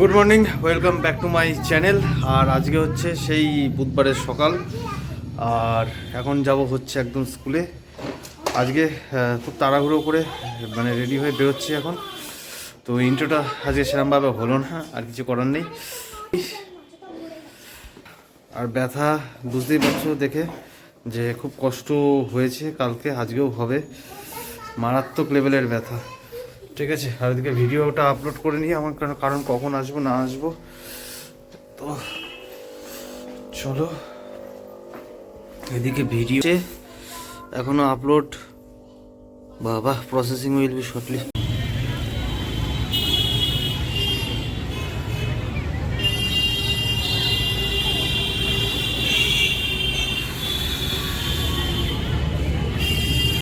Good morning welcome back to my channel আর আজকে হচ্ছে সেই বুধবারের সকাল। আর এখন যাব হচ্ছে একদম স্কুলে আজকে খুব তাড়াহুড়ো করে মানে রেডি হয়ে বেরোচ্ছি এখন। তো ইন্ট্রোটা আজকে সেরকমভাবে হলো না, আর কিছু করার নেই। আর ব্যথা, বুঝতেই পারছ দেখে, যে খুব কষ্ট হয়েছে, কালকে আজকেও হবে। মারাত্মক লেভেলের ব্যথা। ঠিক আছে আর এদিকে ভিডিওটা আপলোড করে নিয়ে আমার কারণ কারণ কখন আসব, না আসব? তো চলো, এদিকে ভিডিও এখনও আপলোড বাবা প্রসেসিং উইল বি শর্টলি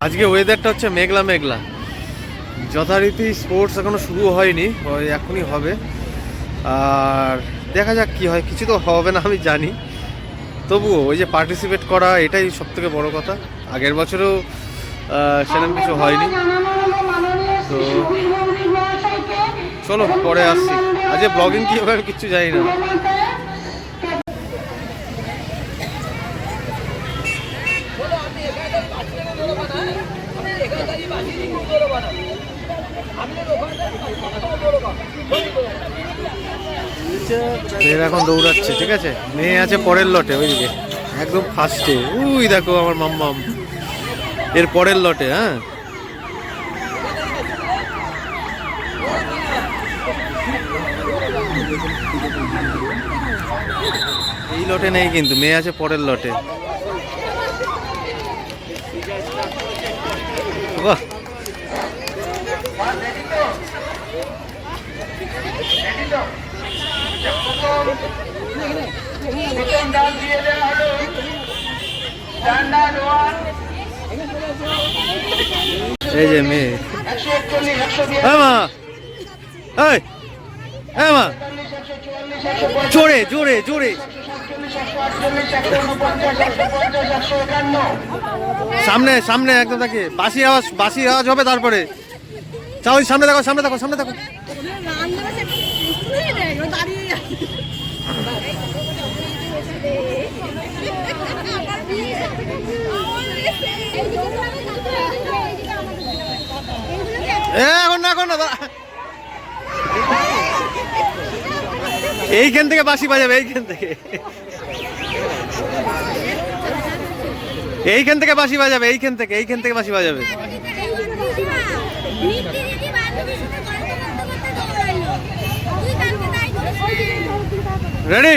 আজকে ওয়েদারটা হচ্ছে মেঘলা মেঘলা। যথারীতি স্পোর্টস এখনও শুরু হয়নি ওই এখনই হবে। আর দেখা যাক কি হয় কিছু তো হবে না আমি জানি। তবুও ওই যে পার্টিসিপেট করা এটাই সব থেকে বড়ো কথা। আগের বছরেও সেরকম কিছু হয়নি। তো চলো পরে আসছি। আজকে ব্লগিং কি হবে আমি কিচ্ছু জানি না। মেয়ের এখন দৌড়াচ্ছে, ঠিক আছে? মেয়ে আছে পরের লটে ওইদিকে একদম ফার্স্টে উই, দেখো আমার মাম্মাম। এর পরের লটে হ্যাঁ? এই লটে নেই কিন্তু, মেয়ে আছে পরের লটে। বাহ! এই যে মেয়ে। মা। জোরে জোরে জোরে। সামনে সামনে একদম তাকে। বাসি আওয়াজ বাসি আওয়াজ হবে তারপরে। চাও সামনে দেখো সামনে দেখো সামনে দেখো। এখন না, এখন এইখান থেকে বাসি বাজাবে, এইখান থেকে। এইখান থেকে বাসি বাজাবে, এইখান থেকে এইখান থেকে বাসি বাজাবে। রেডি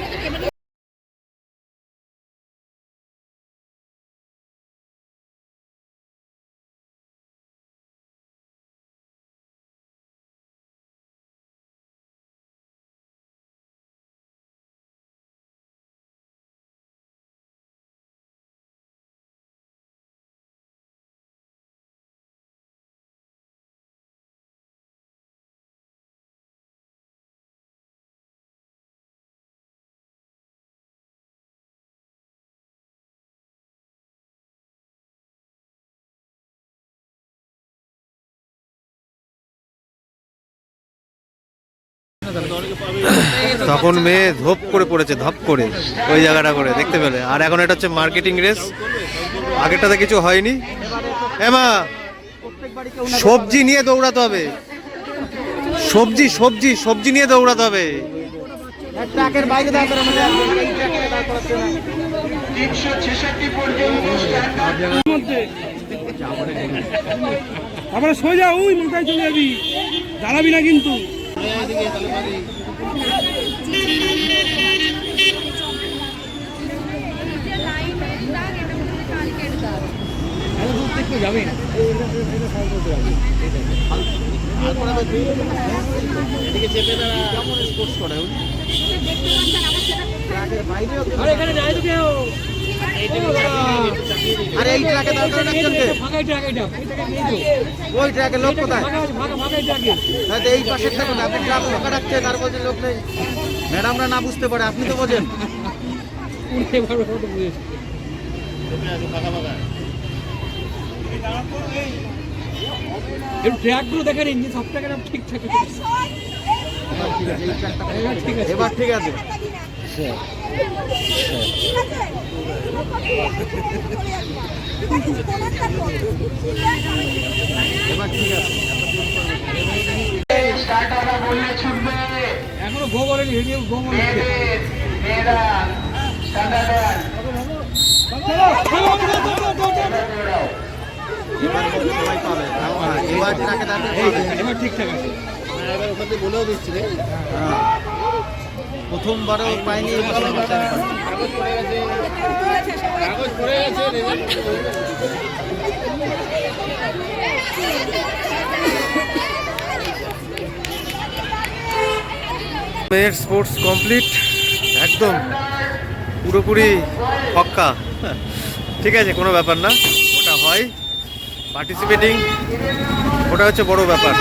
তখন মেয়ে ধপ করে পড়েছে, ধপ করে ওই জায়গাটা করে, দেখতে পেলে। আর এখন এটা হচ্ছে মার্কেটিং রেস আগেরটাতে কিছু হয়নি। এমা সবজি নিয়ে দৌড়াতে হবে। সবজি সবজি সবজি নিয়ে দৌড়াতে হবে। তারপরে সোজা ওই মাথায় চলে যাবি। দাঁড়াবি না কিন্তু। দেখতে পাচ্ছেন আমার সেটা আরে এখানে যায় তো কেউ। আরে এই ট্রাকে রাখছেন ট্রাক এটা ওই ট্রাকে লোক কোথায়? ট্রাকে এই পাশে থাকুন আপনি ট্রাক ফাঁকা রাখছেন আর বলছেন লোক নেই। ম্যাডামরা না বুঝতে পারে আপনি তো বোঝেন। ট্র্যাকগুলো দেখেন ইঞ্জিন সব ট্র্যাকের ঠিক আছে এবার ঠিক আছে। এখনও গো বলেনি রেডিও গো বলেনি এবার সবাই পাবে হ্যাঁ, এবার করে পাবে। এবার ঠিকঠাক আছে হ্যাঁ। প্রথমবারও পাইনি। মেয়ের স্পোর্টস কমপ্লিট, একদম পুরোপুরি পক্কা ঠিক আছে, কোনো ব্যাপার না, ওটা হয়। পার্টিসিপেটিং, ওটা হচ্ছে বড় ব্যাপার।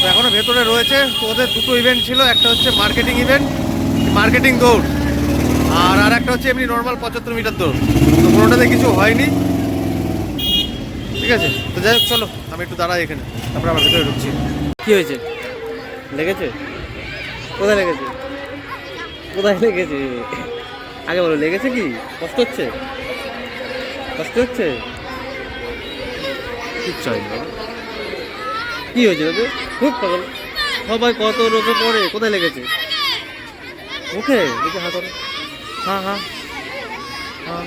তো এখনও ভেতরে রয়েছে। তো ওদের দুটো ইভেন্ট ছিল একটা হচ্ছে মার্কেটিং ইভেন্ট মার্কেটিং দৌড় আর আর একটা হচ্ছে এমনি নর্মাল পঁচাত্তর মিটার দৌড়। তো কোনোটাতে কিছু হয়নি। ঠিক আছে? তো যাই হোক চলো আমি একটু দাঁড়াই এখানে তারপরে আমার ভেতরে ঢুকছি। কী হয়েছে? লেগেছে? কোথায় লেগেছে? কোথায় লেগেছে? আগে বলো লেগেছে কি? কষ্ট হচ্ছে? কষ্ট হচ্ছে? কিচ্ছু হয়নি। কি হয়েছে তোকে খুব পাগল। সবাই কত রোগে পড়ে? কোথায় লেগেছে? মুখে? দেখে হাত হ্যাঁ হ্যাঁ। হ্যাঁ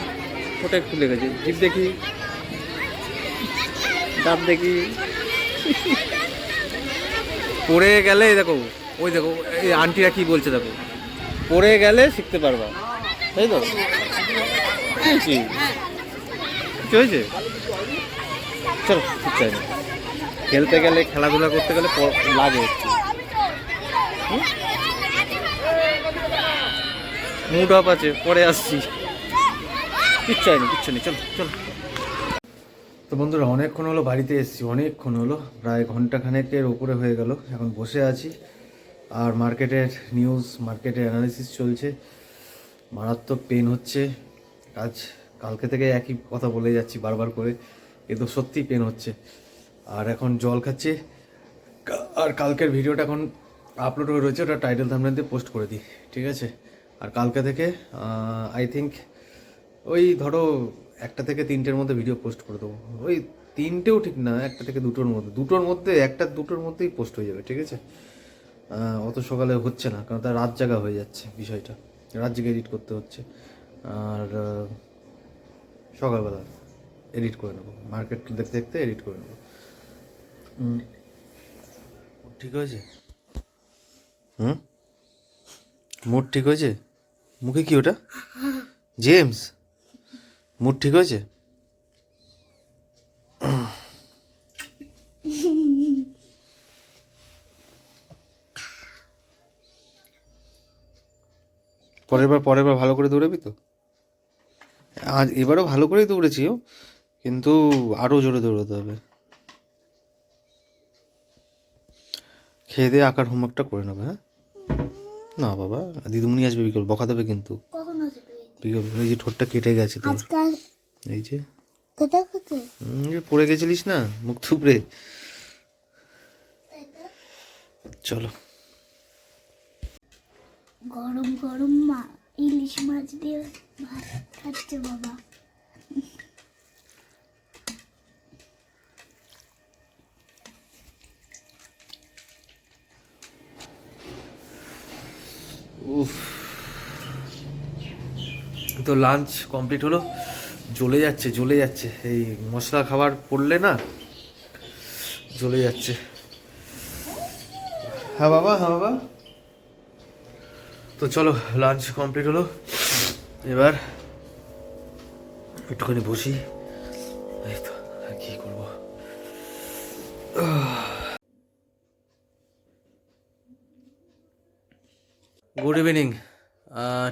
ওটা একটু লেগেছে। জিভ দেখি। দাঁত দেখি। পড়ে গেলে, দেখো, ওই দেখো, এই আন্টিরা কি বলছে, দেখো। পড়ে গেলে শিখতে পারবা। তাই তো? কি হয়েছে? চলো ঠিক চাই খেলতে গেলে, খেলাধুলা করতে গেলে লাগে একটু। মুড অফ আছে, পরে আসছি। কিচ্ছু হয়নি, কিচ্ছু নেই চলো চলো। তো বন্ধুরা, অনেকক্ষণ হলো, বাড়িতে এসেছি, অনেকক্ষণ হলো, প্রায় ঘণ্টা খানেকের ওপরে হয়ে গেল, এখন বসে আছি। আর মার্কেটের নিউজ মার্কেটের অ্যানালিসিস চলছে। মারাত্মক পেন হচ্ছে। আজ কালকে থেকে একই কথা বলে যাচ্ছি বারবার করে, কিন্তু সত্যি পেন হচ্ছে। আর এখন জল খাচ্ছে। আর কালকের ভিডিওটা এখন আপলোড হয়ে রয়েছে, ওটা টাইটেল থামনেতে পোস্ট করে দিই, ঠিক আছে? আর কালকে থেকে আই থিঙ্ক ওই ধরো একটা থেকে তিনটের মধ্যে ভিডিও পোস্ট করে দেবো। ওই তিনটেও ঠিক না, একটা থেকে দুটোর মধ্যে। দুটোর মধ্যে, একটা দুটোর মধ্যেই পোস্ট হয়ে যাবে, ঠিক আছে? অত সকালে হচ্ছে না, কারণ তার রাত জাগা হয়ে যাচ্ছে বিষয়টা। রাত জেগে এডিট করতে হচ্ছে। আর সকালবেলা এডিট করে নেব মার্কেট দেখতে দেখতে এডিট করে নেব। ঠিক হয়েছে হুম? মুড ঠিক হয়েছে? মুখে কি ওটা? জেমস, মুড ঠিক হয়েছে? পরের বার পরের বার ভালো করে দৌড়াবি তো? আজ এবারও ভালো করেই দৌড়েছিও কিন্তু আরও জোরে দৌড়াতে হবে। খেয়ে দিয়ে আঁকার হোমওয়ার্কটা করে নেবে হ্যাঁ? না বাবা দিদিমণি আসবে বিকেল বকা দেবে কিন্তু। বিকেল এই যে ঠোঁটটা কেটে গেছে তোর। যে। এই যে পড়ে গেছিলিস না? মুখ থুবড়ে। চলো। গরম গরম মা ইলিশ মাছ দিয়ে ভাত খাচ্ছে বাবা। তো লাঞ্চ কমপ্লিট হলো। জ্বলে যাচ্ছে জ্বলে যাচ্ছে। এই মশলা খাবার পড়লে না জ্বলে যাচ্ছে। হ্যাঁ বাবা হ্যাঁ বাবা। তো চলো লাঞ্চ কমপ্লিট হলো। এবার একটুখানি বসি। এই তো আর কি করব? গুড ইভিনিং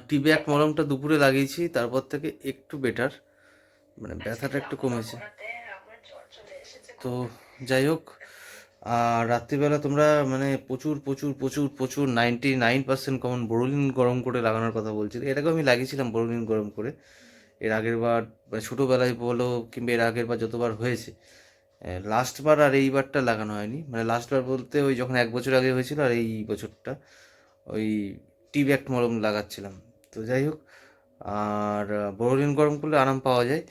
টিব্যাক মলমটা দুপুরে লাগিয়েছি, তারপর থেকে একটু বেটার মানে ব্যথাটা একটু কমেছে। তো যাই হোক, আর রাত্রিবেলা তোমরা মানে প্রচুর প্রচুর প্রচুর প্রচুর ninety nine percent common Boroline গরম করে লাগানোর কথা বলছিল এটাকেও আমি লাগিয়েছিলাম বোরোলিন গরম করে। এর আগের বার মানে ছোটোবেলায় বলো কিংবা এর আগের বার যতবার হয়েছে লাস্টবার আর এইবারটা লাগানো হয়নি। মানে লাস্টবার বলতে ওই যখন এক বছর আগে হয়েছিল আর এই বছরটা, ওই টি ব্যাক মলম লাগাচ্ছিলাম। তো যাই হোক, আর বোরোলিন গরম করলে আরাম পাওয়া যায়।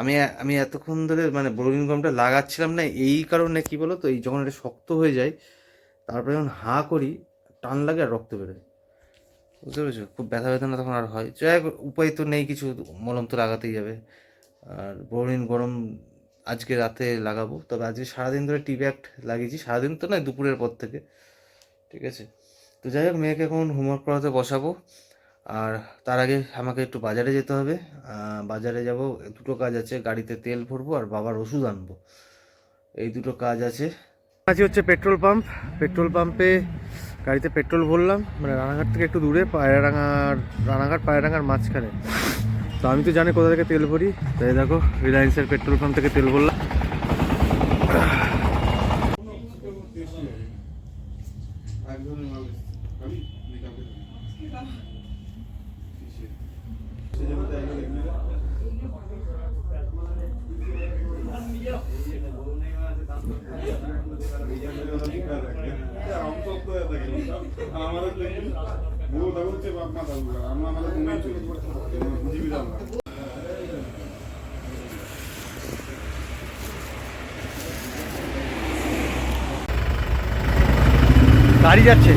আমি আমি এতক্ষণ ধরে মানে বোরোলিন গরমটা লাগাচ্ছিলাম না, এই কারণে কি বলো তো এই যখন এটা শক্ত হয়ে যায়, তারপরে যখন হাঁ করি, টান লাগে আর রক্ত বেরোয়। বুঝতে পেরেছ? খুব ব্যথা বেদনা তখন আর হয়। যাই হোক, উপায় তো নেই, কিছু মলম তো লাগাতেই যাবে আর বোরোলিন গরম আজকে রাতে লাগাবো। তবে আজকে সারাদিন ধরে টি ব্যাগ লাগিয়েছি। সারাদিন তো নয়, দুপুরের পর থেকে। ঠিক আছে? তো যাই হোক, মেয়েকে এখন হোমওয়ার্ক করাতে বসাবো। আর তার আগে আমাকে একটু বাজারে যেতে হবে। বাজারে যাব, দুটো কাজ আছে, গাড়িতে তেল ভরবো আর বাবার ওষুধ আনব। এই দুটো কাজ আছে। আছে হচ্ছে পেট্রোল পাম্প। পেট্রোল পাম্পে গাড়িতে পেট্রোল ভরলাম। মানে রানাঘাট থেকে একটু দূরে পায়রাডাঙ্গার রানাঘাট পায়রাডাঙ্গার মাঝখানে। তো আমি তো জানি কোথা থেকে তেল ভরি। তাই দেখো রিলায়েন্সের পেট্রোল পাম্প থেকে তেল ভরলাম। গাড়ি যাচ্ছে।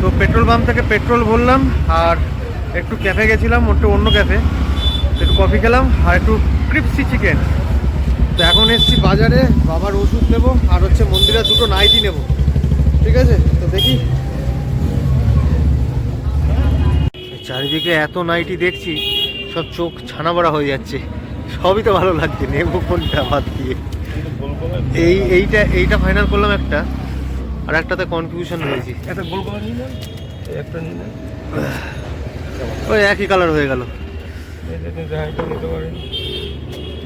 তো পেট্রোল পাম্প থেকে পেট্রোল ভরলাম, আর একটু ক্যাফে গেছিলাম, একটু অন্য ক্যাফে। একটু কফি খেলাম, আর একটু ক্রিপসি চিকেন। তো এখন এসছি বাজারে, বাবার ওষুধ নেব, আর হচ্ছে মন্দিরে দুটো নাইটি নেব। ঠিক আছে? তো দেখি। চারিদিকে এত নাইটি দেখছি সব চোখ ছানা বড়া হয়ে যাচ্ছে। সবই তো ভালো লাগছে নেব কোনটা বাদ দিয়ে। এই এইটা এইটা ফাইনাল করলাম একটা আর একটাতে কনফিউশন হয়েছি। ওই একই কালার হয়ে গেল। এটা জাহাজটা নিতে পারেন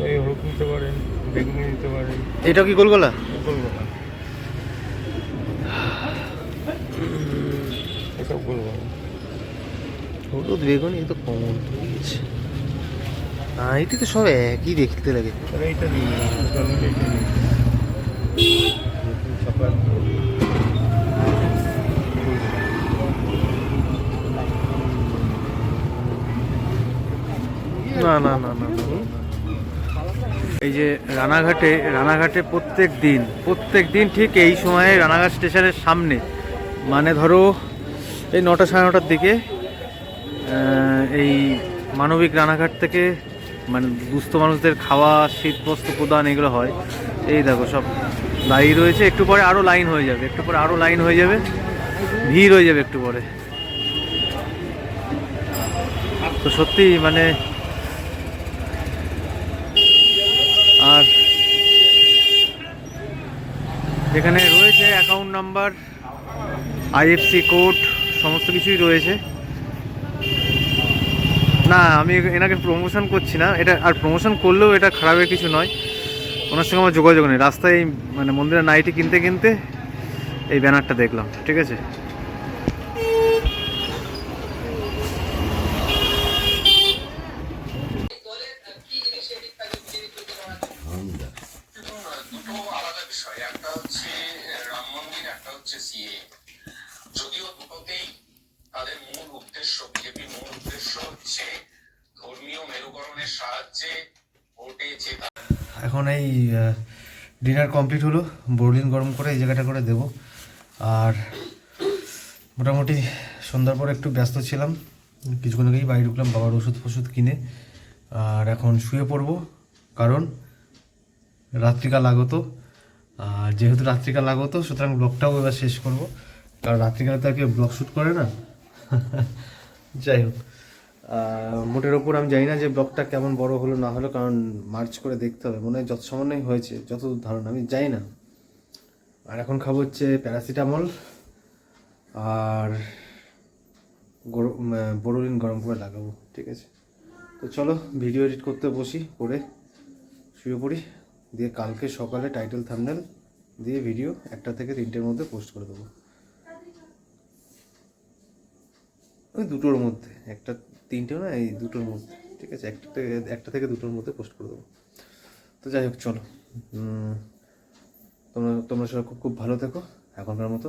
ওই হলুদ নিতে পারেন বেগুনি নিতে পারেন এটা কি গোলগোলা বলব না এসব হলুদ বেগুনি এ তো কমন না এটি তো সব একই দেখতে লাগে। না না না, না। এই যে রানাঘাটে রানাঘাটে প্রত্যেক দিন প্রত্যেক দিন ঠিক এই সময়ে রানাঘাট স্টেশনের সামনে। মানে ধরো এই নটা সাড়ে নটার দিকে এই মানবিক রানাঘাট থেকে মানে দুস্থ মানুষদের খাওয়া শীত বস্ত্র প্রদান এগুলো হয়। এই দেখো সব দাঁড়িয়ে রয়েছে, একটু পরে আরও লাইন হয়ে যাবে, একটু পরে আরও লাইন হয়ে যাবে, ভিড় হয়ে যাবে একটু পরে। তো সত্যি মানে আর এখানে রয়েছে অ্যাকাউন্ট নাম্বার আইএফসি কোড সমস্ত কিছুই রয়েছে। না, আমি এনাকে প্রমোশন করছি না। এটা, আর প্রমোশন করলেও এটা খারাপের কিছু নয়। ওনার সঙ্গে আমার যোগাযোগ নেই। রাস্তায় মানে মন্দিরের নাইটি কিনতে কিনতে এই ব্যানারটা দেখলাম। ঠিক আছে? এখন এই ডিনার কমপ্লিট হলো বোরলিন গরম করে এই জায়গাটা করে দেব। আর মোটামুটি সন্ধ্যার পর একটু ব্যস্ত ছিলাম, কিছুক্ষণ আগেই বাড়ি ঢুকলাম, বাবার ওষুধ ফষুধ কিনে। আর এখন শুয়ে পড়ব, কারণ রাত্রিকাল আগত। আর যেহেতু রাত্রিকাল আগত, সুতরাং ব্লগটাও এবার শেষ করব। কারণ রাত্রিকালে তো আর কেউ ব্লগ শ্যুট করে না। যাই হোক। মোটের ওপর আমি জানি না যে ব্লগটা কেমন বড় হলো, না হলো, কারণ মার্চ করে দেখতে হবে। মনে হয় যত সামান্যই হয়েছে, যতদূর ধারণা, আমি জানি না। আর এখন খাব হচ্ছে প্যারাসিটামল আর বড়দিন গরম করে লাগাবো, ঠিক আছে? তো চলো, ভিডিও এডিট করতে বসি, করে শুয়ে পড়ি। দিয়ে কালকে সকালে টাইটেল থামনেল দিয়ে ভিডিও একটা থেকে তিনটের মধ্যে পোস্ট করে দেবো। ওই দুটোর মধ্যে, একটা তিনটেও না, এই দুটোর মধ্যে, ঠিক আছে? একটা থেকে একটা থেকে দুটোর মধ্যে পোস্ট করে দেবো। তো যাই হোক, চলো। তোমরা তোমরা সবাই খুব খুব ভালো থেকো, এখনকার মতো।